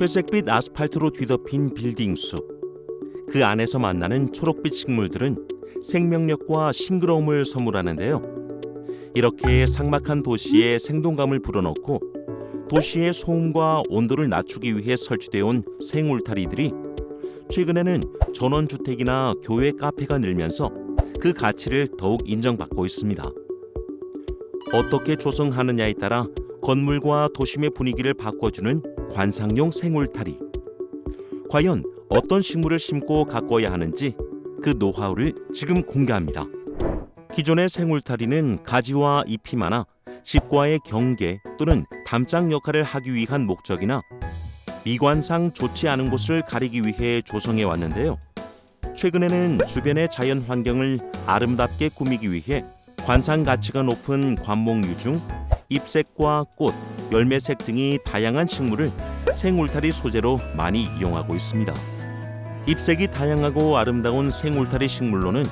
회색빛 아스팔트로 뒤덮인 빌딩 숲. 그 안에서 만나는 초록빛 식물들은 생명력과 싱그러움을 선물하는데요. 이렇게 삭막한 도시에 생동감을 불어넣고 도시의 소음과 온도를 낮추기 위해 설치되어 온 생울타리들이 최근에는 전원주택이나 교외 카페가 늘면서 그 가치를 더욱 인정받고 있습니다. 어떻게 조성하느냐에 따라 건물과 도심의 분위기를 바꿔주는 관상용 생울타리. 과연 어떤 식물을 심고 가꿔야 하는지 그 노하우를 지금 공개합니다. 기존의 생울타리는 가지와 잎이 많아 집과의 경계 또는 담장 역할을 하기 위한 목적이나 미관상 좋지 않은 곳을 가리기 위해 조성해 왔는데요. 최근에는 주변의 자연 환경을 아름답게 꾸미기 위해 관상 가치가 높은 관목류 중 잎색과 꽃, 열매색 등이 다양한 식물을 생울타리 소재로 많이 이용하고 있습니다. 잎색이 다양하고 아름다운 생울타리 식물로는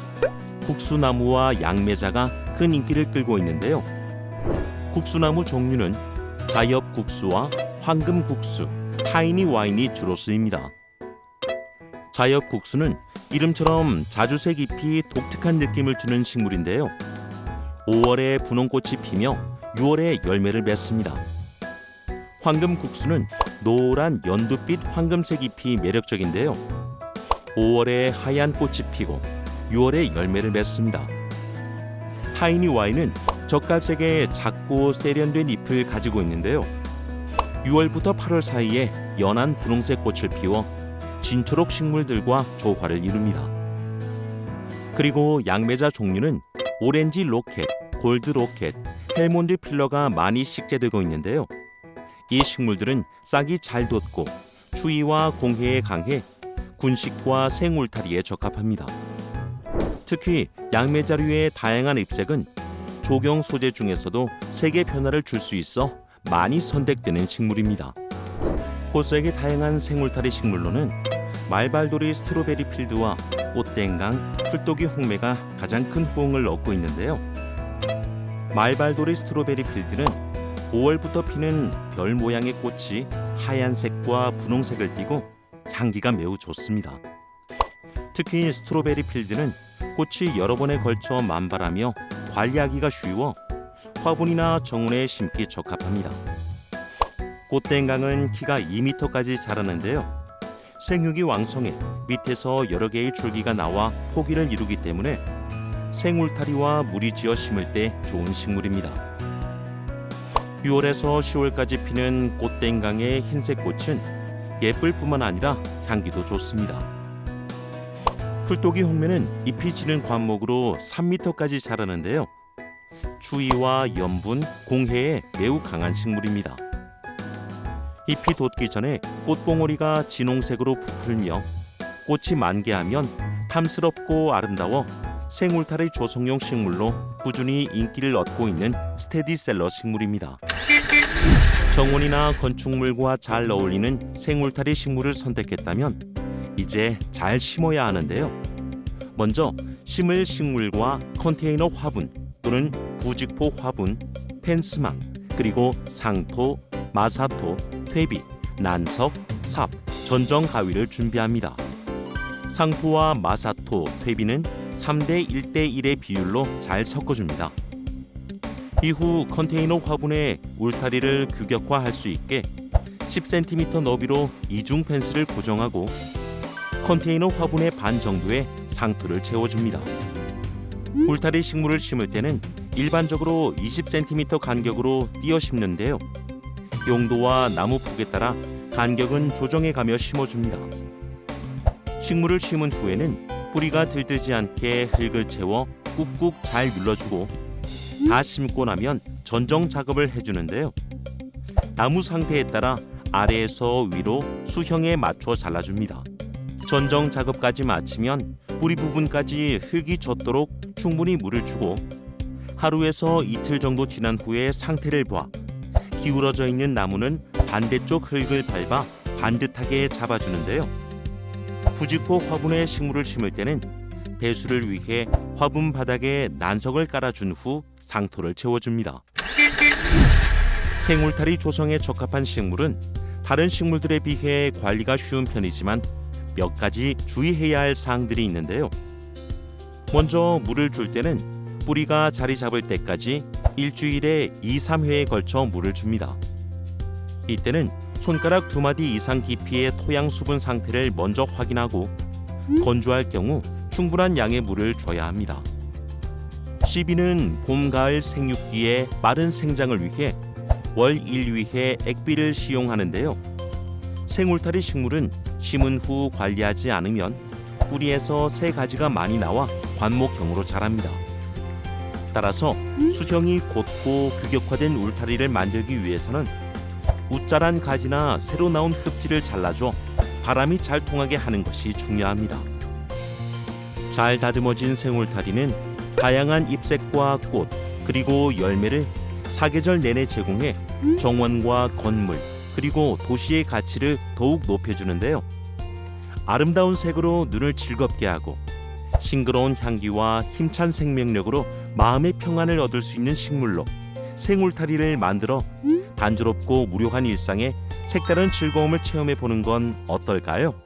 국수나무와 양매자가 큰 인기를 끌고 있는데요. 국수나무 종류는 자엽국수와 황금국수, 타이니 와인이 주로 쓰입니다. 자엽국수는 이름처럼 자주색 잎이 독특한 느낌을 주는 식물인데요. 5월에 분홍꽃이 피며 6월에 열매를 맺습니다. 황금국수는 노란 연두빛 황금색 잎이 매력적인데요. 5월에 하얀 꽃이 피고 6월에 열매를 맺습니다. 타이니 와인은 젓갈색의 작고 세련된 잎을 가지고 있는데요. 6월부터 8월 사이에 연한 분홍색 꽃을 피워 진초록 식물들과 조화를 이룹니다. 그리고 양매자 종류는 오렌지 로켓, 골드 로켓, 헬몬드 필러가 많이 식재되고 있는데요. 이 식물들은 싹이 잘 돋고 추위와 공해에 강해 군식과 생울타리에 적합합니다. 특히 양매자류의 다양한 잎색은 조경 소재 중에서도 색의 변화를 줄 수 있어 많이 선택되는 식물입니다. 꽃색이 다양한 생울타리 식물로는 말발도리 스트로베리 필드와 꽃땡강, 풀독이 홍매가 가장 큰 호응을 얻고 있는데요. 말발도리 스트로베리 필드는 5월부터 피는 별 모양의 꽃이 하얀색과 분홍색을 띠고 향기가 매우 좋습니다. 특히 스트로베리 필드는 꽃이 여러 번에 걸쳐 만발하며 관리하기가 쉬워 화분이나 정원에 심기 적합합니다. 꽃땡강은 키가 2m까지 자라는데요. 생육이 왕성해 밑에서 여러 개의 줄기가 나와 포기를 이루기 때문에 생울타리와 물이 지어 심을 때 좋은 식물입니다. 6월에서 10월까지 피는 꽃땡강의 흰색 꽃은 예쁠 뿐만 아니라 향기도 좋습니다. 풀독이 홍매는 잎이 지는 관목으로 3m까지 자라는데요. 추위와 염분, 공해에 매우 강한 식물입니다. 잎이 돋기 전에 꽃봉오리가 진홍색으로 부풀며 꽃이 만개하면 탐스럽고 아름다워 생울타리 조성용 식물로 꾸준히 인기를 얻고 있는 스테디셀러 식물입니다. 정원이나 건축물과 잘 어울리는 생울타리 식물을 선택했다면 이제 잘 심어야 하는데요. 먼저 심을 식물과 컨테이너 화분 또는 부직포 화분, 펜스망, 그리고 상토, 마사토, 퇴비, 난석, 삽, 전정 가위를 준비합니다. 상토와 마사토, 퇴비는 3대 1대 1의 비율로 잘 섞어줍니다. 이후 컨테이너 화분에 울타리를 규격화할 수 있게 10cm 너비로 이중 펜스를 고정하고 컨테이너 화분의 반 정도의 상토를 채워줍니다. 울타리 식물을 심을 때는 일반적으로 20cm 간격으로 띄어 심는데요. 용도와 나무 폭에 따라 간격은 조정해 가며 심어줍니다. 식물을 심은 후에는 뿌리가 들뜨지 않게 흙을 채워 꾹꾹 잘 눌러주고 다 심고 나면 전정 작업을 해주는데요. 나무 상태에 따라 아래에서 위로 수형에 맞춰 잘라줍니다. 전정 작업까지 마치면 뿌리 부분까지 흙이 젖도록 충분히 물을 주고 하루에서 이틀 정도 지난 후에 상태를 봐 기울어져 있는 나무는 반대쪽 흙을 밟아 반듯하게 잡아주는데요. 부직포 화분에 식물을 심을 때는 배수를 위해 화분 바닥에 난석을 깔아준 후 상토를 채워줍니다. 생울타리 조성에 적합한 식물은 다른 식물들에 비해 관리가 쉬운 편이지만 몇 가지 주의해야 할 사항들이 있는데요. 먼저 물을 줄 때는 뿌리가 자리 잡을 때까지 일주일에 2, 3회에 걸쳐 물을 줍니다. 이때는 손가락 두 마디 이상 깊이의 토양 수분 상태를 먼저 확인하고 건조할 경우 충분한 양의 물을 줘야 합니다. 시비는 봄, 가을 생육기에 빠른 생장을 위해 월 1위해 액비를 시용하는데요. 생울타리 식물은 심은 후 관리하지 않으면 뿌리에서 새 가지가 많이 나와 관목형으로 자랍니다. 따라서 수형이 곧고 규격화된 울타리를 만들기 위해서는 웃자란 가지나 새로 나온 흡지를 잘라줘 바람이 잘 통하게 하는 것이 중요합니다. 잘 다듬어진 생울타리는 다양한 잎색과 꽃 그리고 열매를 사계절 내내 제공해 정원과 건물 그리고 도시의 가치를 더욱 높여주는데요. 아름다운 색으로 눈을 즐겁게 하고 싱그러운 향기와 힘찬 생명력으로 마음의 평안을 얻을 수 있는 식물로 생울타리를 만들어 단조롭고 무료한 일상에 색다른 즐거움을 체험해 보는 건 어떨까요?